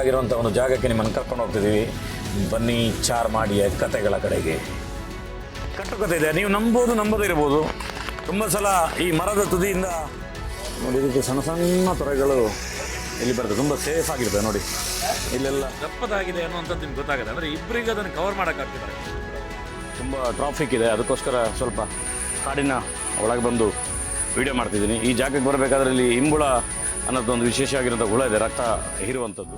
ಆಗಿರುವಂಥ ಒಂದು ಜಾಗಕ್ಕೆ ನಿಮ್ಮನ್ನು ಕರ್ಕೊಂಡು ಹೋಗ್ತಿದ್ದೀವಿ. ಬನ್ನಿ ಚಾರ್ ಮಾಡಿ ಕತೆಗಳ ಕಡೆಗೆ. ಕಟ್ಟುಕತೆ ಇದೆ. ನೀವು ನಂಬೋದು ನಂಬದೇ ಇರ್ಬೋದು. ತುಂಬ ಸಲ ಈ ಮರದ ತುದಿಯಿಂದ ನೋಡಿ ಇದಕ್ಕೆ ಸಣ್ಣ ಸಣ್ಣ ತೊರೆಗಳು ಇಲ್ಲಿ ಬರ್ತದೆ. ತುಂಬ ಸೇಫ್ ಆಗಿರ್ತದೆ ನೋಡಿ. ಇಲ್ಲೆಲ್ಲ ದಪ್ಪದಾಗಿದೆ ಅನ್ನುವಂಥದ್ದು ನಿಮ್ಗೆ ಗೊತ್ತಾಗುತ್ತೆ. ಅಂದರೆ ಇಬ್ಬರಿಗೆ ಅದನ್ನು ಕವರ್ ಮಾಡೋಕ್ಕಾಗ್ತಿದ್ದಾರೆ ತುಂಬ ಟ್ರಾಫಿಕ್ ಇದೆ. ಅದಕ್ಕೋಸ್ಕರ ಸ್ವಲ್ಪ ಕಾಡಿನ ಒಳಗೆ ಬಂದು ವಿಡಿಯೋ ಮಾಡ್ತಿದ್ದೀನಿ. ಈ ಜಾಗಕ್ಕೆ ಬರಬೇಕಾದ್ರೆ ಇಲ್ಲಿ ಇಂಬುಳ ಅನ್ನೋದೊಂದು ವಿಶೇಷವಾಗಿರುವಂಥ ಹುಳ ಇದೆ. ರಕ್ತ ಹೀರುವಂಥದ್ದು.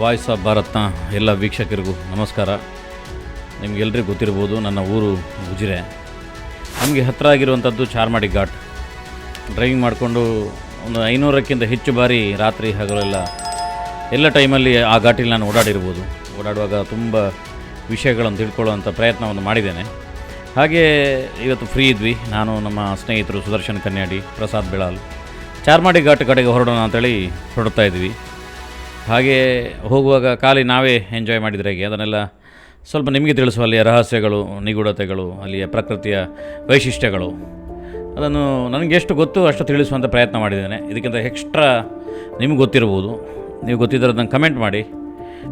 ವಾಯ್ಸ್ ಆಫ್ ಭಾರತ್ನ ಎಲ್ಲ ವೀಕ್ಷಕರಿಗೂ ನಮಸ್ಕಾರ. ನಿಮಗೆಲ್ಲರಿಗೂ ಗೊತ್ತಿರ್ಬೋದು ನನ್ನ ಊರು ಗುಜಿರೆ ನಮಗೆ ಹತ್ತಿರ ಆಗಿರುವಂಥದ್ದು ಚಾರ್ಮಾಡಿ ಘಾಟ್. ಡ್ರೈವಿಂಗ್ ಮಾಡಿಕೊಂಡು ಒಂದು ಐನೂರಕ್ಕಿಂತ ಹೆಚ್ಚು ಬಾರಿ ರಾತ್ರಿ ಹಗಲೆಲ್ಲ ಎಲ್ಲ ಟೈಮಲ್ಲಿ ಆ ಘಾಟಿಲಿ ನಾನು ಓಡಾಡಿರ್ಬೋದು. ಓಡಾಡುವಾಗ ತುಂಬ ವಿಷಯಗಳನ್ನು ತಿಳ್ಕೊಳ್ಳುವಂಥ ಪ್ರಯತ್ನವನ್ನು ಮಾಡಿದ್ದೇನೆ. ಹಾಗೆ ಇವತ್ತು ಫ್ರೀ ಇದ್ವಿ. ನಾನು, ನಮ್ಮ ಸ್ನೇಹಿತರು ಸುದರ್ಶನ್ ಕನ್ಯಾಡಿ, ಪ್ರಸಾದ್ ಬೆಳಾಲ್. ಚಾರ್ಮಾಡಿ ಘಾಟ್ ಕಡೆಗೆ ಹೊರಡೋಣ ಅಂತೇಳಿ ಹೊರಡ್ತಾ ಇದ್ವಿ. ಹಾಗೆ ಹೋಗುವಾಗ ಖಾಲಿ ನಾವೇ ಎಂಜಾಯ್ ಮಾಡಿದರೆ ಹೇಗೆ? ಅದನ್ನೆಲ್ಲ ಸ್ವಲ್ಪ ನಿಮಗೆ ತಿಳಿಸುವ ಅಲ್ಲಿಯ ರಹಸ್ಯಗಳು, ನಿಗೂಢತೆಗಳು, ಅಲ್ಲಿಯ ಪ್ರಕೃತಿಯ ವೈಶಿಷ್ಟ್ಯಗಳು. ಅದನ್ನು ನನಗೆ ಎಷ್ಟು ಗೊತ್ತು ಅಷ್ಟು ತಿಳಿಸುವಂಥ ಪ್ರಯತ್ನ ಮಾಡಿದ್ದೇನೆ. ಇದಕ್ಕಿಂತ ಎಕ್ಸ್ಟ್ರಾ ನಿಮಗೆ ಗೊತ್ತಿರ್ಬೋದು ನೀವು ಗೊತ್ತಿದ್ದರೆ ಅದನ್ನು ಕಮೆಂಟ್ ಮಾಡಿ.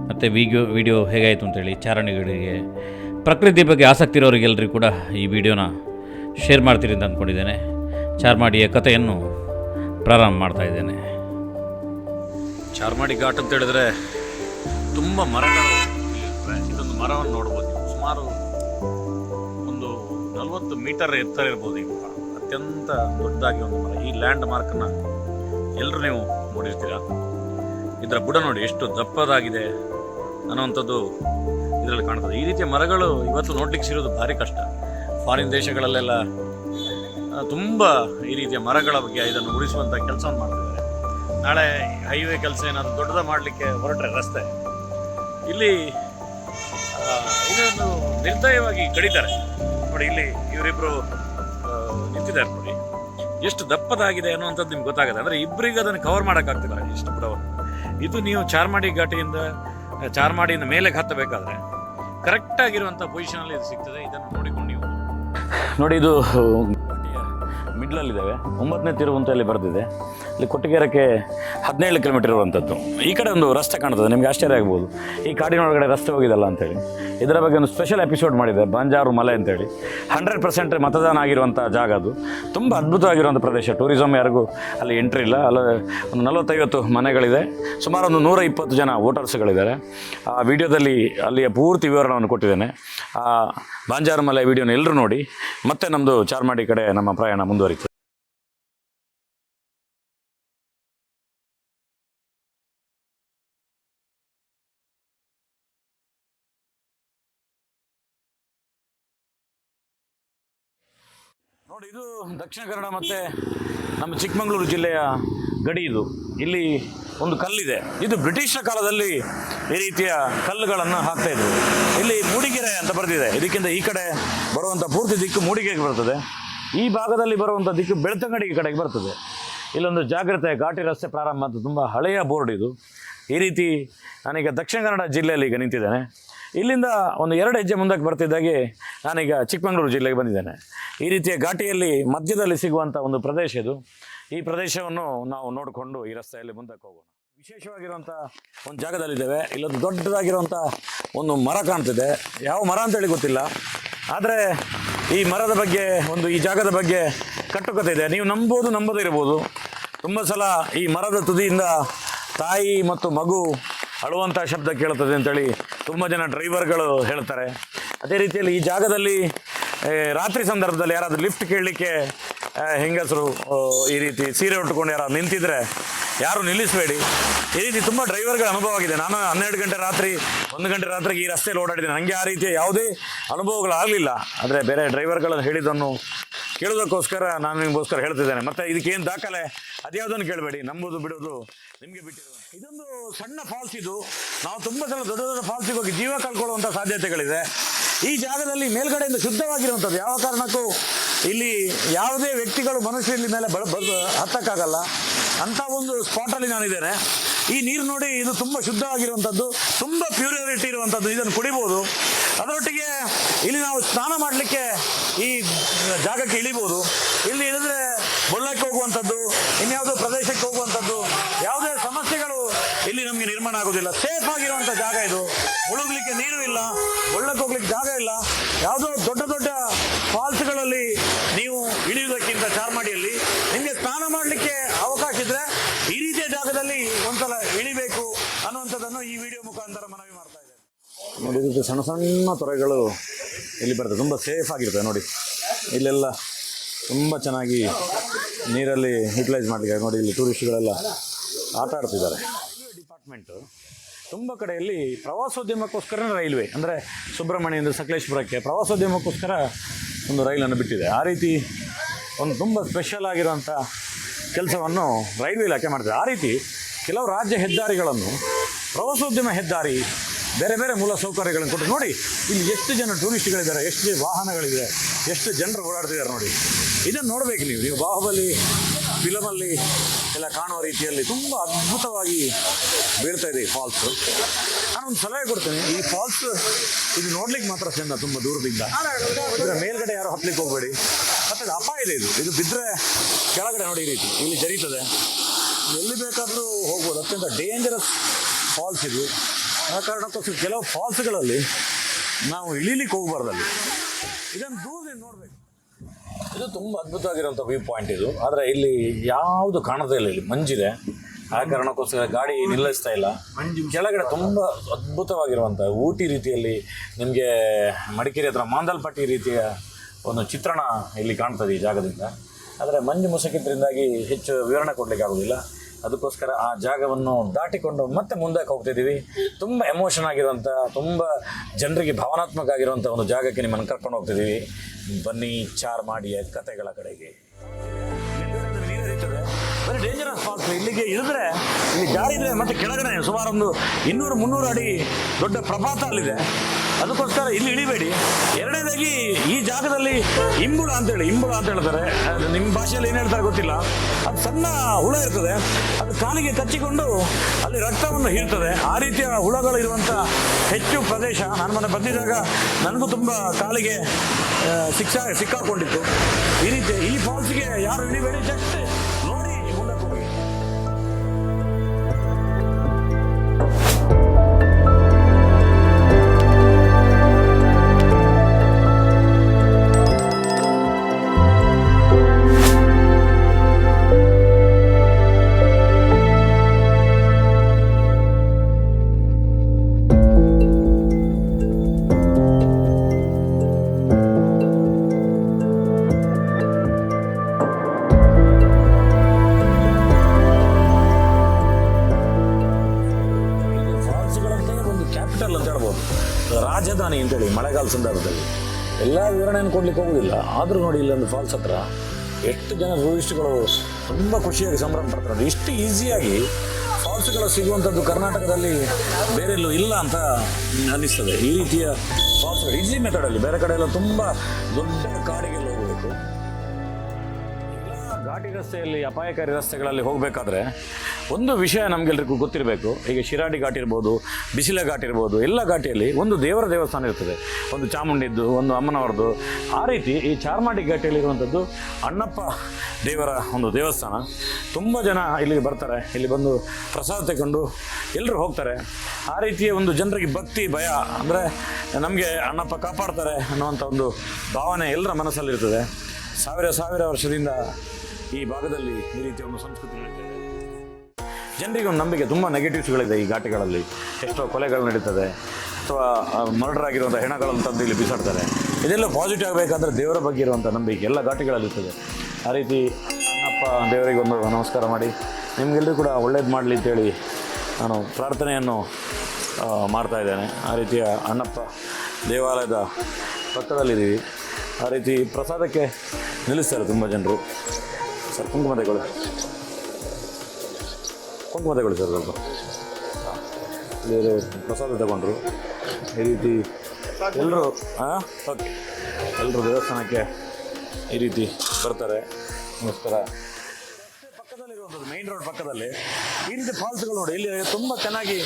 ಮತ್ತು ವಿಡಿಯೋ ವೀಡಿಯೋ ಹೇಗಾಯಿತು ಅಂತೇಳಿ ಚಾರಣಿಗಳಿಗೆ, ಪ್ರಕೃತಿ ಬಗ್ಗೆ ಆಸಕ್ತಿ ಇರೋರಿಗೆಲ್ಲರಿಗೂ ಕೂಡ ಈ ವಿಡಿಯೋನ ಶೇರ್ ಮಾಡ್ತೀರಿ ಅಂತ ಅಂದ್ಕೊಂಡಿದ್ದೇನೆ. ಚಾರ್ಮಾಡಿಯ ಕಥೆಯನ್ನು ಪ್ರಾರಂಭ ಮಾಡ್ತಾ ಇದ್ದೇನೆ. ಚಾರ್ಮಾಡಿ ಘಾಟ್ ಅಂತ ಹೇಳಿದ್ರೆ ತುಂಬ ಮರಗಳು. ಇದೊಂದು ಮರವನ್ನು ನೋಡ್ಬೋದು. ಸುಮಾರು ಒಂದು ನಲವತ್ತು ಮೀಟರ್ ಎತ್ತರ ಇರ್ಬೋದು ಈ ಅತ್ಯಂತ ದೊಡ್ಡದಾಗಿ ಒಂದು ಮರ. ಈ ಲ್ಯಾಂಡ್ ಮಾರ್ಕ್ನ ಎಲ್ಲರೂ ನೀವು ನೋಡಿರ್ತೀರ? ಇದರ ಬುಡ ನೋಡಿ ಎಷ್ಟು ದಪ್ಪದಾಗಿದೆ ಅನ್ನುವಂಥದ್ದು ಇದರಲ್ಲಿ ಕಾಣ್ತದೆ. ಈ ರೀತಿಯ ಮರಗಳು ಇವತ್ತು ನೋಡ್ಲಿಕ್ಕೆ ಸಿಗೋದು ಭಾರಿ ಕಷ್ಟ. ಫಾರಿನ್ ದೇಶಗಳಲ್ಲೆಲ್ಲ ತುಂಬ ಈ ರೀತಿಯ ಮರಗಳ ಬಗ್ಗೆ ಇದನ್ನು ಉಳಿಸುವಂಥ ಕೆಲಸವನ್ನು ಮಾಡ್ತಿದ್ದಾರೆ. ನಾಳೆ ಹೈವೇ ಕೆಲಸ ಏನಾದರೂ ದೊಡ್ಡದ ಮಾಡಲಿಕ್ಕೆ ಹೊರಟ್ರೆ ರಸ್ತೆ. ಇಲ್ಲಿ ಇದನ್ನು ನಿರ್ದಯವಾಗಿ ಕಡಿತಾರೆ ನೋಡಿ, ಇಲ್ಲಿ ಇವರಿಬ್ಬರು ನಿಂತಿದ್ದಾರೆ ನೋಡಿ. ಎಷ್ಟು ದಪ್ಪದಾಗಿದೆ ಅನ್ನುವಂಥದ್ದು ನಿಮ್ಗೆ ಗೊತ್ತಾಗುತ್ತೆ. ಅಂದರೆ ಇಬ್ಬರಿಗೆ ಅದನ್ನು ಕವರ್ ಮಾಡೋಕ್ಕಾಗ್ತಿಲ್ಲ. ಇಷ್ಟು ಇದು ನೀವು ಚಾರ್ಮಾಡಿ ಘಾಟಿಯಿಂದ, ಚಾರ್ಮಾಡಿಯಿಂದ ಮೇಲೆ ಹತ್ತಬೇಕಾದ್ರೆ ಕರೆಕ್ಟಾಗಿರುವಂಥ ಪೊಸಿಷನಲ್ಲಿ ಇದು ಸಿಗ್ತದೆ. ಇದನ್ನು ನೋಡಿಕೊಂಡು ನೀವು ನೋಡಿ, ಇದು ಮಿಡ್ಲಲ್ಲಿದ್ದಾವೆ ಒಂಬತ್ತನೇ ತಿರುವು ಅಂತ ಇಲ್ಲಿ ಬರೆದಿದೆ. ಇಲ್ಲಿ ಕೊಟ್ಟಿಗೆರಕ್ಕೆ ಹದಿನೇಳು ಕಿಲೋಮೀಟರ್ ಇರುವಂಥದ್ದು ಈ ಕಡೆ ಒಂದು ರಸ್ತೆ ಕಾಣ್ತದೆ, ನಿಮಗೆ ಆಶ್ಚರ್ಯ ಆಗ್ಬೋದು. ಈ ಕಾಡಿನೊಳಗಡೆ ರಸ್ತೆ ಹೋಗಿದಲ್ಲ ಅಂತೇಳಿ. ಇದರ ಬಗ್ಗೆ ಒಂದು ಸ್ಪೆಷಲ್ ಎಪಿಸೋಡ್ ಮಾಡಿದೆ, ಬಂಜಾರು ಮಲೆ ಅಂತೇಳಿ. ಹಂಡ್ರೆಡ್ ಪರ್ಸೆಂಟ್ ಮತದಾನ ಆಗಿರುವಂಥ ಜಾಗ ಅದು. ತುಂಬ ಅದ್ಭುತವಾಗಿರುವಂಥ ಪ್ರದೇಶ. ಟೂರಿಸಮ್ ಯಾರಿಗೂ ಅಲ್ಲಿ ಎಂಟ್ರಿ ಇಲ್ಲ. ಅಲ್ಲ, ಒಂದು ನಲವತ್ತೈವತ್ತು ಮನೆಗಳಿದೆ. ಸುಮಾರು ಒಂದು ನೂರ ಇಪ್ಪತ್ತು ಜನ ವೋಟರ್ಸ್ಗಳಿದ್ದಾರೆ ಆ ವಿಡಿಯೋದಲ್ಲಿ ಅಲ್ಲಿಯ ಪೂರ್ತಿ ವಿವರಣವನ್ನು ಕೊಟ್ಟಿದ್ದೇನೆ. ಆ ಬಾಂಜಾರು ಮಲೆ ವಿಡಿಯೋನ ಎಲ್ಲರೂ ನೋಡಿ, ಮತ್ತೆ ನಮ್ಮದು ಚಾರ್ಮಾಡಿ ಕಡೆ ನಮ್ಮ ಪ್ರಯಾಣ ಮುಂದುವರಿತು ನೋಡಿ, ಇದು ದಕ್ಷಿಣ ಕನ್ನಡ ಮತ್ತು ನಮ್ಮ ಚಿಕ್ಕಮಗಳೂರು ಜಿಲ್ಲೆಯ ಗಡಿ ಇದು. ಇಲ್ಲಿ ಒಂದು ಕಲ್ಲಿದೆ. ಇದು ಬ್ರಿಟಿಷರ ಕಾಲದಲ್ಲಿ ಈ ರೀತಿಯ ಕಲ್ಲುಗಳನ್ನು ಹಾಕ್ತಾ ಇದ್ರು. ಇಲ್ಲಿ ಮೂಡಿಗೆರೆ ಅಂತ ಬರೆದಿದೆ. ಇದಕ್ಕಿಂತ ಈ ಕಡೆ ಬರುವಂಥ ಪೂರ್ತಿ ದಿಕ್ಕು ಮೂಡಿಗೆರೆಗೆ ಬರ್ತದೆ. ಈ ಭಾಗದಲ್ಲಿ ಬರುವಂಥ ದಿಕ್ಕು ಬೆಳ್ತಂಗಡಿ ಕಡೆಗೆ ಬರ್ತದೆ. ಇಲ್ಲೊಂದು ಜಾಗ್ರತೆ ಘಾಟಿ ರಸ್ತೆ ಪ್ರಾರಂಭ ಅಂತ ತುಂಬ ಹಳೆಯ ಬೋರ್ಡ್ ಇದು. ಈ ರೀತಿ ನಾನೀಗ ದಕ್ಷಿಣ ಕನ್ನಡ ಜಿಲ್ಲೆಯಲ್ಲಿ ಈಗ ನಿಂತಿದ್ದೇನೆ. ಇಲ್ಲಿಂದ ಒಂದು ಎರಡು ಹೆಜ್ಜೆ ಮುಂದಕ್ಕೆ ಬರ್ತಿದ್ದಾಗೆ ನಾನೀಗ ಚಿಕ್ಕಮಗಳೂರು ಜಿಲ್ಲೆಗೆ ಬಂದಿದ್ದೇನೆ. ಈ ರೀತಿಯ ಘಾಟಿಯಲ್ಲಿ ಮಧ್ಯದಲ್ಲಿ ಸಿಗುವಂಥ ಒಂದು ಪ್ರದೇಶ ಇದು. ಈ ಪ್ರದೇಶವನ್ನು ನಾವು ನೋಡಿಕೊಂಡು ಈ ರಸ್ತೆಯಲ್ಲಿ ಮುಂದಕ್ಕೆ ಹೋಗೋಣ. ವಿಶೇಷವಾಗಿರುವಂಥ ಒಂದು ಜಾಗದಲ್ಲಿದ್ದೇವೆ. ಇಲ್ಲೊಂದು ದೊಡ್ಡದಾಗಿರುವಂಥ ಒಂದು ಮರ ಕಾಣ್ತಿದೆ. ಯಾವ ಮರ ಅಂತೇಳಿ ಗೊತ್ತಿಲ್ಲ. ಆದರೆ ಈ ಮರದ ಬಗ್ಗೆ, ಒಂದು ಈ ಜಾಗದ ಬಗ್ಗೆ ಕಟ್ಟುಕತೆ ಇದೆ. ನೀವು ನಂಬೋದು, ನಂಬದೇ ಇರ್ಬೋದು. ತುಂಬ ಸಲ ಈ ಮರದ ತುದಿಯಿಂದ ತಾಯಿ ಮತ್ತು ಮಗು ಅಳುವಂಥ ಶಬ್ದ ಕೇಳುತ್ತದೆ ಅಂತೇಳಿ ತುಂಬ ಜನ ಡ್ರೈವರ್ಗಳು ಹೇಳ್ತಾರೆ. ಅದೇ ರೀತಿಯಲ್ಲಿ ಈ ಜಾಗದಲ್ಲಿ ರಾತ್ರಿ ಸಂದರ್ಭದಲ್ಲಿ ಯಾರಾದರೂ ಲಿಫ್ಟ್ ಕೇಳಲಿಕ್ಕೆ ಹೆಂಗಸರು ಈ ರೀತಿ ಸೀರೆ ಉಟ್ಕೊಂಡು ಯಾರು ನಿಂತಿದ್ರೆ ಯಾರು ನಿಲ್ಲಿಸಬೇಡಿ. ಈ ರೀತಿ ತುಂಬ ಡ್ರೈವರ್ಗಳ ಅನುಭವ ಆಗಿದೆ. ನಾನು ಹನ್ನೆರಡು ಗಂಟೆ ರಾತ್ರಿ, ಒಂದು ಗಂಟೆ ರಾತ್ರಿಗೆ ಈ ರಸ್ತೆಯಲ್ಲಿ ಓಡಾಡಿದ್ದೀನಿ. ನನಗೆ ಆ ರೀತಿಯ ಯಾವುದೇ ಅನುಭವಗಳಾಗಲಿಲ್ಲ. ಆದರೆ ಬೇರೆ ಡ್ರೈವರ್ಗಳನ್ನು ಹೇಳಿದ್ದನ್ನು ಕೇಳೋದಕ್ಕೋಸ್ಕರ ನಾನು ನಿಮಗೋಸ್ಕರ ಹೇಳ್ತಿದ್ದೇನೆ. ಮತ್ತೆ ಇದಕ್ಕೇನು ದಾಖಲೆ? ಅದ್ಯಾವುದನ್ನು ಕೇಳಬೇಡಿ. ನಂಬುದು ಬಿಡೋದು ನಿಮಗೆ ಬಿಟ್ಟಿರೋ ಇದೊಂದು ಸಣ್ಣ ಫಾಲ್ಸ್ ಇದು. ನಾವು ತುಂಬ ಸಲ ದೊಡ್ಡ ದೊಡ್ಡ ಫಾಲ್ಸಿಗೆ ಹೋಗಿ ಜೀವ ಕಳ್ಕೊಳ್ಳುವಂಥ ಸಾಧ್ಯತೆಗಳಿದೆ. ಈ ಜಾಗದಲ್ಲಿ ಮೇಲ್ಗಡೆಯಿಂದ ಶುದ್ಧವಾಗಿರುವಂಥದ್ದು ಯಾವ ಕಾರಣಕ್ಕೂ ಇಲ್ಲಿ ಯಾವುದೇ ವ್ಯಕ್ತಿಗಳು ಮನುಷ್ಯ ಇಲ್ಲಿ ಮೇಲೆ ಬಳ ಹತ್ತಕ್ಕಾಗಲ್ಲ. ಅಂಥ ಒಂದು ಸ್ಪಾಟಲ್ಲಿ ನಾನಿದ್ದೇನೆ. ಈ ನೀರು ನೋಡಿ ಇದು ತುಂಬ ಶುದ್ಧವಾಗಿರುವಂಥದ್ದು, ತುಂಬ ಪ್ಯೂರಿಟಿ ಇರುವಂಥದ್ದು. ಇದನ್ನು ಕುಡಿಬೋದು. ಅದರೊಟ್ಟಿಗೆ ಇಲ್ಲಿ ನಾವು ಸ್ನಾನ ಮಾಡಲಿಕ್ಕೆ ಈ ಜಾಗಕ್ಕೆ ಇಳಿಬೋದು. ಇಲ್ಲಿ ಇಳಿದ್ರೆ ಬೊಳ್ಳಕ್ಕೆ ಹೋಗುವಂಥದ್ದು, ಇನ್ಯಾವುದೋ ಪ್ರದೇಶಕ್ಕೆ ಹೋಗುವಂಥದ್ದು, ಯಾವುದೇ ಸಮಸ್ಯೆಗಳು ಇಲ್ಲಿ ನಮಗೆ ನಿರ್ಮಾಣ ಆಗೋದಿಲ್ಲ ಸೇಫ್ ಆಗಿರುವಂಥ ಜಾಗ ಇದು. ಉಳುಗ್ಲಿಕ್ಕೆ ನೀರು ಇಲ್ಲ ಬೊಳ್ಳಕ್ಕೆ ಹೋಗ್ಲಿಕ್ಕೆ ಜಾಗ ಇಲ್ಲ. ಯಾವುದೋ ದೊಡ್ಡ ದೊಡ್ಡ ಫಾಲ್ಸ್ಗಳಲ್ಲಿ ನೋಡಿ ಇದಕ್ಕೆ ಸಣ್ಣ ಸಣ್ಣ ತೊರೆಗಳು ಇಲ್ಲಿ ಬರ್ತದೆ. ತುಂಬ ಸೇಫ್ ಆಗಿರ್ತದೆ ನೋಡಿ. ಇಲ್ಲೆಲ್ಲ ತುಂಬ ಚೆನ್ನಾಗಿ ನೀರಲ್ಲಿ ಯುಟಿಲೈಸ್ ಮಾಡಲಿಕ್ಕೆ ನೋಡಿ, ಇಲ್ಲಿ ಟೂರಿಸ್ಟ್ಗಳೆಲ್ಲ ಆಟ ಆಡ್ತಿದ್ದಾರೆ. ಡಿಪಾರ್ಟ್ಮೆಂಟು ತುಂಬ ಕಡೆಯಲ್ಲಿ ಪ್ರವಾಸೋದ್ಯಮಕ್ಕೋಸ್ಕರ ರೈಲ್ವೆ. ಅಂದರೆ ಸುಬ್ರಹ್ಮಣ್ಯದಿಂದ ಸಕಲೇಶ್ಪುರಕ್ಕೆ ಪ್ರವಾಸೋದ್ಯಮಕ್ಕೋಸ್ಕರ ಒಂದು ರೈಲನ್ನು ಬಿಟ್ಟಿದೆ. ಆ ರೀತಿ ಒಂದು ತುಂಬ ಸ್ಪೆಷಲ್ ಆಗಿರುವಂಥ ಕೆಲಸವನ್ನು ರೈಲ್ವೆ ಇಲಾಖೆ ಮಾಡ್ತಾರೆ ಆ ರೀತಿ ಕೆಲವು ರಾಜ್ಯ ಹೆದ್ದಾರಿಗಳನ್ನು ಪ್ರವಾಸೋದ್ಯಮ ಹೆದ್ದಾರಿ ಬೇರೆ ಬೇರೆ ಮೂಲ ಸೌಕರ್ಯಗಳನ್ನು ಕೊಟ್ಟು ನೋಡಿ, ಇಲ್ಲಿ ಎಷ್ಟು ಜನ ಟೂರಿಸ್ಟ್ಗಳಿದ್ದಾರೆ, ಎಷ್ಟು ವಾಹನಗಳಿದೆ, ಎಷ್ಟು ಜನರು ಓಡಾಡ್ತಿದ್ದಾರೆ ನೋಡಿ. ಇದನ್ನು ನೋಡಬೇಕು ನೀವು. ನೀವು ಬಾಹುಬಲಿ, ಫಿಲಮಲ್ಲಿ ಎಲ್ಲ ಕಾಣುವ ರೀತಿಯಲ್ಲಿ ತುಂಬ ಅದ್ಭುತವಾಗಿ ಬೀಳ್ತಾ ಇದೆ ಈ ಫಾಲ್ಸ್. ನಾನೊಂದು ಸಲಹೆ ಕೊಡ್ತೇನೆ. ಈ ಫಾಲ್ಸ್ ಇದು ನೋಡ್ಲಿಕ್ಕೆ ಮಾತ್ರ ಚೆಂದ, ತುಂಬ ದೂರದಿಂದ. ಇದರ ಮೇಲ್ಗಡೆ ಯಾರು ಹತ್ಲಿಕ್ಕೆ ಹೋಗಬೇಡಿ. ಮತ್ತೆ ಅದು ಅಪಾಯ ಇದೆ ಇದು. ಇದು ಬಿದ್ದರೆ ಕೆಳಗಡೆ ನೋಡಿ ರೀತಿ. ಇಲ್ಲಿ ಜರೀತದೆ. ಎಲ್ಲಿ ಬೇಕಾದರೂ ಹೋಗ್ಬೋದು. ಅತ್ಯಂತ ಡೇಂಜರಸ್ ಫಾಲ್ಸ್ ಇದು. ಆ ಕಾರಣಕ್ಕೋಸ್ಕರ ಕೆಲವು ಫಾಲ್ಸ್ಗಳಲ್ಲಿ ನಾವು ಇಳಿಲಿಕ್ಕೆ ಹೋಗ್ಬಾರ್ದಲ್ಲಿ. ಇದನ್ನು ದೂರದಿಂದ ನೋಡಬೇಕು. ಇದು ತುಂಬ ಅದ್ಭುತವಾಗಿರುವಂಥ ವ್ಯೂ ಪಾಯಿಂಟ್ ಇದು. ಆದರೆ ಇಲ್ಲಿ ಯಾವುದು ಕಾಣದೇ ಇಲ್ಲ ಇಲ್ಲಿ. ಮಂಜಿದೆ. ಆ ಕಾರಣಕ್ಕೋಸ್ಕರ ಗಾಡಿ ನಿಲ್ಲಿಸ್ತಾ ಇಲ್ಲ. ಕೆಳಗಡೆ ತುಂಬ ಅದ್ಭುತವಾಗಿರುವಂಥ ಊಟಿ ರೀತಿಯಲ್ಲಿ ನಿಮಗೆ ಮಡಿಕೇರಿ ಹತ್ರ ಮಾಂದಲ್ಪಟ್ಟಿ ರೀತಿಯ ಒಂದು ಚಿತ್ರಣ ಇಲ್ಲಿ ಕಾಣ್ತದೆ ಈ ಜಾಗದಿಂದ. ಆದರೆ ಮಂಜು ಮುಸುಕಿದ್ರಿಂದಾಗಿ ಹೆಚ್ಚು ವಿವರಣೆ ಕೊಡಲಿಕ್ಕೆ ಆಗೋದಿಲ್ಲ. ಅದಕ್ಕೋಸ್ಕರ ಆ ಜಾಗವನ್ನು ದಾಟಿಕೊಂಡು ಮತ್ತೆ ಮುಂದಕ್ಕೆ ಹೋಗ್ತಿದ್ದೀವಿ. ತುಂಬ ಎಮೋಷನ್ ಆಗಿರುವಂಥ ತುಂಬ ಜನರಿಗೆ ಭಾವನಾತ್ಮಕ ಆಗಿರುವಂಥ ಒಂದು ಜಾಗಕ್ಕೆ ನಿಮ್ಮನ್ನು ಕರ್ಕೊಂಡು ಹೋಗ್ತಿದ್ದೀವಿ. ಬನ್ನಿ, ಚಾರ್ ಮಾಡಿಯ ಕತೆಗಳ ಕಡೆಗೆ. ಇಲ್ಲಿಗೆ ಇಳಿದ್ರೆ, ಇಲ್ಲಿ ಜಾರಿದ್ರೆ ಮತ್ತೆ ಕೆಳಗಡೆ ಸುಮಾರು ಒಂದು ಇನ್ನೂರು ಮುನ್ನೂರು ಅಡಿ ದೊಡ್ಡ ಪ್ರಪಾತ ಅಲ್ಲಿದೆ. ಅದಕ್ಕೋಸ್ಕರ ಇಲ್ಲಿ ಇಳಿಬೇಡಿ. ಎರಡನೇದಾಗಿ ಈ ಜಾಗದಲ್ಲಿ ಇಂಬುಳ ಅಂತೇಳಿ ಇಂಬುಳ ಅಂತ ಹೇಳ್ತಾರೆ. ನಿಮ್ಮ ಭಾಷೆಯಲ್ಲಿ ಏನು ಹೇಳ್ತಾರೆ ಗೊತ್ತಿಲ್ಲ. ಅದು ಸಣ್ಣ ಹುಳ ಇರ್ತದೆ. ಅದು ಕಾಲಿಗೆ ಕಚ್ಚಿಕೊಂಡು ಅಲ್ಲಿ ರಕ್ತವನ್ನು ಹೀರ್ತದೆ. ಆ ರೀತಿಯ ಹುಳಗಳು ಇರುವಂತ ಹೆಚ್ಚು ಪ್ರದೇಶ. ನಾನು ಮನೆ ಬಂದಿದ್ದಾಗ ನನಗೂ ತುಂಬ ಕಾಲಿಗೆ ಸಿಕ್ಕ ಸಿಕ್ಕಾಕೊಂಡಿತ್ತು. ಈ ರೀತಿ ಈ ಫಾಲ್ಸ್ಗೆ ಯಾರು ಇಳಿಬೇಡಿ? ಜಸ್ಟ್ ಕೊಡ್ಲಿಕ್ಕೆ ಹೋಗುದಿಲ್ಲ. ಆದರೂ ನೋಡಿ ಇಲ್ಲೊಂದು ಫಾಲ್ಸ್ ಹತ್ರ ಎಷ್ಟು ಜನ ಟೂರಿಸ್ಟ್ಗಳು ತುಂಬ ಖುಷಿಯಾಗಿ ಸಂಭ್ರಮ ಪಡ್ತಾರೆ ನೋಡಿ. ಇಷ್ಟು ಈಸಿಯಾಗಿ ಫಾಲ್ಸ್ಗಳು ಸಿಗುವಂಥದ್ದು ಕರ್ನಾಟಕದಲ್ಲಿ ಬೇರೆ ಎಲ್ಲೂ ಇಲ್ಲ ಅಂತ ಅನ್ನಿಸ್ತದೆ. ಈ ರೀತಿಯ ಫಾಲ್ಸ್ಗಳು ಈಸಿ ಮೆಥಡಲ್ಲಿ ಬೇರೆ ಕಡೆ ಎಲ್ಲ ತುಂಬ ದೊಡ್ಡ ಕಾಡಿಗೆ ಹೋಗಬೇಕು. ಘಾಟಿ ರಸ್ತೆಯಲ್ಲಿ ಅಪಾಯಕಾರಿ ರಸ್ತೆಗಳಲ್ಲಿ ಹೋಗಬೇಕಾದ್ರೆ ಒಂದು ವಿಷಯ ನಮಗೆಲ್ಲರಿಗೂ ಗೊತ್ತಿರಬೇಕು. ಈಗ ಶಿರಾಡಿ ಘಾಟ್ ಇರ್ಬೋದು, ಬಿಸಿಲ ಘಾಟ್ ಇರ್ಬೋದು, ಎಲ್ಲ ಘಾಟಿಯಲ್ಲಿ ಒಂದು ದೇವರ ದೇವಸ್ಥಾನ ಇರ್ತದೆ. ಒಂದು ಚಾಮುಂಡಿದ್ದು, ಒಂದು ಅಮ್ಮನವರದ್ದು. ಆ ರೀತಿ ಈ ಚಾರ್ಮಾಡಿ ಘಾಟಿಯಲ್ಲಿ ಇರುವಂಥದ್ದು ಅಣ್ಣಪ್ಪ ದೇವರ ಒಂದು ದೇವಸ್ಥಾನ. ತುಂಬ ಜನ ಇಲ್ಲಿಗೆ ಬರ್ತಾರೆ. ಇಲ್ಲಿ ಬಂದು ಪ್ರಸಾದ ತಗೊಂಡು ಎಲ್ಲರೂ ಹೋಗ್ತಾರೆ. ಆ ರೀತಿಯ ಒಂದು ಜನರಿಗೆ ಭಕ್ತಿ, ಭಯ ಅಂದರೆ ನಮಗೆ ಅಣ್ಣಪ್ಪ ಕಾಪಾಡ್ತಾರೆ ಅನ್ನುವಂಥ ಒಂದು ಭಾವನೆ ಎಲ್ಲರ ಮನಸ್ಸಲ್ಲಿರ್ತದೆ. ಸಾವಿರ ಸಾವಿರ ವರ್ಷದಿಂದ ಈ ಭಾಗದಲ್ಲಿ ಈ ರೀತಿಯ ಒಂದು ಸಂಸ್ಕೃತಿ ಇದೆ. ಜನರಿಗೆ ಒಂದು ನಂಬಿಕೆ ತುಂಬ ನೆಗೆಟಿವ್ಸ್ಗಳಿದೆ ಈ ಘಾಟಿಗಳಲ್ಲಿ. ಎಷ್ಟೋ ಕೊಲೆಗಳು ನಡೀತದೆ. ಅಥವಾ ಮರ್ಡರ್ ಆಗಿರುವಂಥ ಹೆಣಗಳನ್ನು ತಂದು ಇಲ್ಲಿ ಬಿಸಾಡ್ತಾರೆ. ಇದೆಲ್ಲ ಪಾಸಿಟಿವ್ ಆಗಬೇಕಾದ್ರೆ ದೇವರ ಬಗ್ಗೆ ಇರುವಂಥ ನಂಬಿಕೆ ಎಲ್ಲ ಘಾಟಿಗಳಲ್ಲಿ ಇರ್ತದೆ ಆ ರೀತಿ ಅಣ್ಣಪ್ಪ ದೇವರಿಗೆ ಒಂದು ನಮಸ್ಕಾರ ಮಾಡಿ. ನಿಮಗೆಲ್ಲರೂ ಕೂಡ ಒಳ್ಳೇದು ಮಾಡಲಿ ಅಂತೇಳಿ ನಾನು ಪ್ರಾರ್ಥನೆಯನ್ನು ಮಾಡ್ತಾ ಇದ್ದೇನೆ. ಆ ರೀತಿಯ ಅಣ್ಣಪ್ಪ ದೇವಾಲಯದ ಪಕ್ಕದಲ್ಲಿದ್ದೀವಿ. ಆ ರೀತಿ ಪ್ರಸಾದಕ್ಕೆ ನಿಲ್ಲಿಸ್ತಾರೆ ತುಂಬ ಜನರು. ಸರ್, ಕುಂಕುಮ ತಗೊಳ್ಳಿ ಕುಂಕುಮ ತಗೊಳ್ಳಿ ಸರ್ ಸ್ವಲ್ಪ. ಇಲ್ಲಿ ಪ್ರಸಾದ ತಗೊಂಡ್ರು. ಈ ರೀತಿ ಎಲ್ಲರೂ ಹಾಂ ಓಕೆ. ಎಲ್ಲರೂ ದೇವಸ್ಥಾನಕ್ಕೆ ಈ ರೀತಿ ಬರ್ತಾರೆ. ನಮಸ್ಕಾರ. ಪಕ್ಕದಲ್ಲಿರುವಂಥದ್ದು ಮೈನ್ ರೋಡ್ ಪಕ್ಕದಲ್ಲಿ ಈ ರೀತಿ ಫಾಲ್ಸ್ಗಳು ನೋಡಿ, ಇಲ್ಲಿ ತುಂಬ ಚೆನ್ನಾಗಿ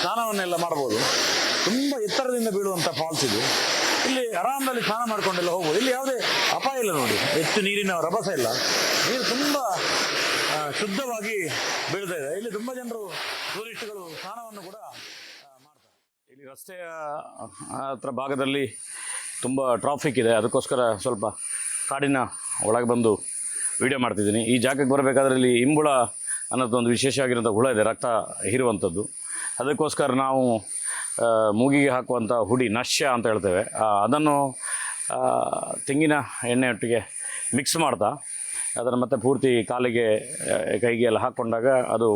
ಸ್ನಾನವನ್ನೆಲ್ಲ ಮಾಡ್ಬೋದು. ತುಂಬ ಎತ್ತರದಿಂದ ಬೀಳುವಂಥ ಫಾಲ್ಸ್ ಇದು. ಇಲ್ಲಿ ಆರಾಮದಲ್ಲಿ ಸ್ನಾನ ಮಾಡ್ಕೊಂಡೆಲ್ಲ ಹೋಗ್ಬೋದು. ಇಲ್ಲಿ ಯಾವುದೇ ಅಪಾಯ ಇಲ್ಲ ನೋಡಿ. ಹೆಚ್ಚು ನೀರಿನ ರಭಸ ಇಲ್ಲ. ನೀರು ತುಂಬ ಶುದ್ಧವಾಗಿ ಬೀಳ್ತಾ ಇದೆ. ಇಲ್ಲಿ ತುಂಬ ಜನರು ಟೂರಿಸ್ಟ್ಗಳು ಸ್ನಾನವನ್ನು ಕೂಡ ಮಾಡ್ತಾರೆ. ಇಲ್ಲಿ ರಸ್ತೆಯ ಹತ್ರ ಭಾಗದಲ್ಲಿ ತುಂಬ ಟ್ರಾಫಿಕ್ ಇದೆ. ಅದಕ್ಕೋಸ್ಕರ ಸ್ವಲ್ಪ ಕಾಡಿನ ಒಳಗೆ ಬಂದು ವಿಡಿಯೋ ಮಾಡ್ತಿದ್ದೀನಿ. ಈ ಜಾಗಕ್ಕೆ ಬರಬೇಕಾದ್ರೆ ಇಲ್ಲಿ ಇಂಬುಳ ಅನ್ನೋದೊಂದು ವಿಶೇಷವಾಗಿರುವಂಥ ಹುಳ ಇದೆ. ರಕ್ತ ಹೀರುವಂಥದ್ದು ಅದಕ್ಕೋಸ್ಕರ ನಾವು ಮೂಗಿಗೆ ಹಾಕುವಂಥ ಹುಡಿ ನಶ್ಯ ಅಂತ ಹೇಳ್ತೇವೆ. ಅದನ್ನು ತೆಂಗಿನ ಎಣ್ಣೆಯೊಟ್ಟಿಗೆ ಮಿಕ್ಸ್ ಮಾಡ್ತಾ ಅದನ್ನು ಮತ್ತೆ ಪೂರ್ತಿ ಕಾಲಿಗೆ ಕೈಗೆ ಎಲ್ಲ ಹಾಕ್ಕೊಂಡಾಗ ಅದು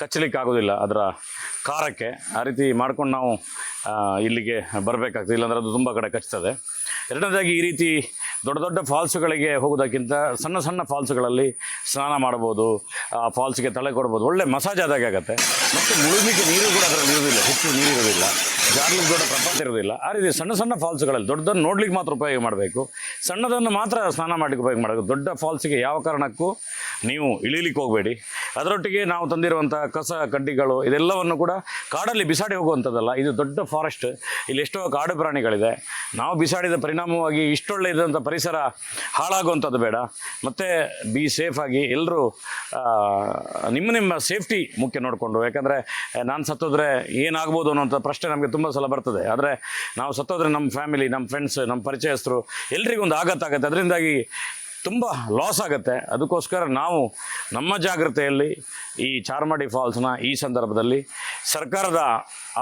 ಕಚ್ಚಲಿಕ್ಕೆ ಆಗೋದಿಲ್ಲ ಅದರ ಖಾರಕ್ಕೆ. ಆ ರೀತಿ ಮಾಡ್ಕೊಂಡು ನಾವು ಇಲ್ಲಿಗೆ ಬರಬೇಕಾಗ್ತದೆ. ಇಲ್ಲಾಂದ್ರೆ ಅದು ತುಂಬ ಕಡೆ ಕಚ್ತದೆ. ಎರಡನೇದಾಗಿ ಈ ರೀತಿ ದೊಡ್ಡ ದೊಡ್ಡ ಫಾಲ್ಸ್ಗಳಿಗೆ ಹೋಗೋದಕ್ಕಿಂತ ಸಣ್ಣ ಸಣ್ಣ ಫಾಲ್ಸ್ಗಳಲ್ಲಿ ಸ್ನಾನ ಮಾಡ್ಬೋದು, ಆ ಫಾಲ್ಸ್ಗೆ ತಲೆ ಕೊಡ್ಬೋದು. ಒಳ್ಳೆ ಮಸಾಜ್ ಆದಾಗೆ ಆಗುತ್ತೆ. ಮತ್ತು ಮುಳುಗಲಿಕ್ಕೆ ನೀರು ಕೂಡ ಅದರಲ್ಲಿ ಇರೋದಿಲ್ಲ ಹೆಚ್ಚು ನೀರು ಇರೋದಿಲ್ಲ ಜಾರ್ಲಿಕ್ಕೆ ದೊಡ್ಡ ಪ್ರಪಾತ ಇರೋದಿಲ್ಲ ಆ ರೀತಿ ಸಣ್ಣ ಸಣ್ಣ ಫಾಲ್ಸ್ಗಳಲ್ಲಿ ದೊಡ್ಡದನ್ನು ನೋಡ್ಲಿಕ್ಕೆ ಮಾತ್ರ ಉಪಯೋಗ ಮಾಡಬೇಕು. ಸಣ್ಣದನ್ನು ಮಾತ್ರ ಸ್ನಾನ ಮಾಡಲಿಕ್ಕೆ ಉಪಯೋಗ ಮಾಡಬೇಕು. ದೊಡ್ಡ ಫಾಲ್ಸಿಗೆ ಯಾವ ಕಾರಣಕ್ಕೂ ನೀವು ಇಳಿಲಿಕ್ಕೆ ಹೋಗಬೇಡಿ. ಅದರೊಟ್ಟಿಗೆ ನಾವು ತಂದಿರುವಂಥ ಕಸ, ಕಡ್ಡಿಗಳು ಇದೆಲ್ಲವನ್ನು ಕೂಡ ಕಾಡಲ್ಲಿ ಬಿಸಾಡಿ ಹೋಗುವಂಥದ್ದಲ್ಲ. ಇದು ದೊಡ್ಡ ಫಾರೆಸ್ಟ್ ಇಲ್ಲಿ ಎಷ್ಟೋ ಕಾಡು ಪ್ರಾಣಿಗಳಿದೆ. ನಾವು ಬಿಸಾಡಿದ ಪರಿಣಾಮವಾಗಿ ಇಷ್ಟೊಳ್ಳೆ ಇದ್ದಂಥ ಪರಿಸರ ಹಾಳಾಗುವಂಥದ್ದು ಬೇಡ. ಮತ್ತು ಬಿ ಸೇಫಾಗಿ ಎಲ್ಲರೂ ನಿಮ್ಮ ನಿಮ್ಮ ಸೇಫ್ಟಿ ಮುಖ್ಯ ನೋಡಿಕೊಂಡು. ಯಾಕಂದರೆ, ನಾನು ಸತ್ತೋದ್ರೆ ಏನಾಗ್ಬೋದು ಅನ್ನೋಂಥ ಪ್ರಶ್ನೆ ನಮಗೆ ತುಂಬ ಸಲ ಬರ್ತದೆ. ಆದರೆ ನಾವು ಸತ್ತೋದ್ರೆ ನಮ್ಮ ಫ್ಯಾಮಿಲಿ ನಮ್ಮ ಫ್ರೆಂಡ್ಸ್ ನಮ್ಮ ಪರಿಚಯಸ್ಥರು ಎಲ್ರಿಗೂ ಒಂದು ಆಘಾತ ಅದರಿಂದಾಗಿ ತುಂಬ ಲಾಸ್ ಆಗುತ್ತೆ. ಅದಕ್ಕೋಸ್ಕರ ನಾವು ನಮ್ಮ ಜಾಗ್ರತೆಯಲ್ಲಿ ಈ ಚಾರ್ಮಾಡಿ ಫಾಲ್ಸ್ನ ಈ ಸಂದರ್ಭದಲ್ಲಿ ಸರ್ಕಾರದ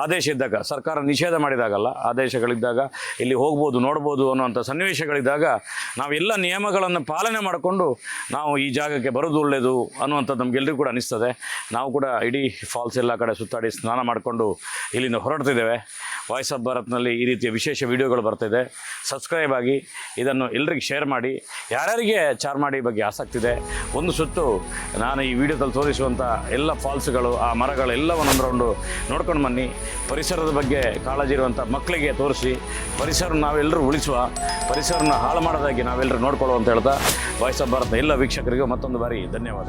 ಆದೇಶ ಇದ್ದಾಗ, ಸರ್ಕಾರ ನಿಷೇಧ ಮಾಡಿದಾಗಲ್ಲ, ಆದೇಶಗಳಿದ್ದಾಗ, ಇಲ್ಲಿ ಹೋಗ್ಬೋದು, ನೋಡ್ಬೋದು ಅನ್ನುವಂಥ ಸನ್ನಿವೇಶಗಳಿದ್ದಾಗ ನಾವೆಲ್ಲ ನಿಯಮಗಳನ್ನು ಪಾಲನೆ ಮಾಡಿಕೊಂಡು ನಾವು ಈ ಜಾಗಕ್ಕೆ ಬರೋದು ಒಳ್ಳೆಯದು ಅನ್ನುವಂಥದ್ದು ನಮಗೆಲ್ಲರಿಗೂ ಕೂಡ ಅನಿಸ್ತದೆ. ನಾವು ಕೂಡ ಇಡೀ ಫಾಲ್ಸ್ ಎಲ್ಲ ಕಡೆ ಸುತ್ತಾಡಿ ಸ್ನಾನ ಮಾಡಿಕೊಂಡು ಇಲ್ಲಿಂದ ಹೊರಡ್ತಿದ್ದೇವೆ. ವಾಯ್ಸ್ ಆಫ್ ಭಾರತ್ನಲ್ಲಿ ಈ ರೀತಿಯ ವಿಶೇಷ ವಿಡಿಯೋಗಳು ಬರ್ತಿದೆ. ಸಬ್ಸ್ಕ್ರೈಬ್ ಆಗಿ ಇದನ್ನು ಎಲ್ರಿಗೂ ಶೇರ್ ಮಾಡಿ. ಯಾರ್ಯಾರಿಗೆ ಚಾರ್ಮಾಡಿ ಬಗ್ಗೆ ಆಸಕ್ತಿ ಇದೆ. ಒಂದು ಸುತ್ತು ನಾನು ಈ ವಿಡಿಯೋದಲ್ಲಿ ತೋರಿಸುವಂಥ ಎಲ್ಲ ಫಾಲ್ಸ್ಗಳು, ಆ ಮರಗಳೆಲ್ಲವನ್ನು ರೌಂಡು ನೋಡ್ಕೊಂಡು ಬನ್ನಿ. ಪರಿಸರದ ಬಗ್ಗೆ ಕಾಳಜಿ ಇರುವಂಥ ಮಕ್ಕಳಿಗೆ ತೋರಿಸಿ. ಪರಿಸರ ನಾವೆಲ್ಲರೂ ಉಳಿಸುವ, ಪರಿಸರನ ಹಾಳು ಮಾಡೋದಾಗಿ ನಾವೆಲ್ಲರೂ ನೋಡ್ಕೊಳ್ಳೋ ಅಂತ ಹೇಳ್ತಾ ವಾಯ್ಸ್ ಆಫ್ ಭಾರತ ಎಲ್ಲ ವೀಕ್ಷಕರಿಗೂ ಮತ್ತೊಂದು ಬಾರಿ ಧನ್ಯವಾದ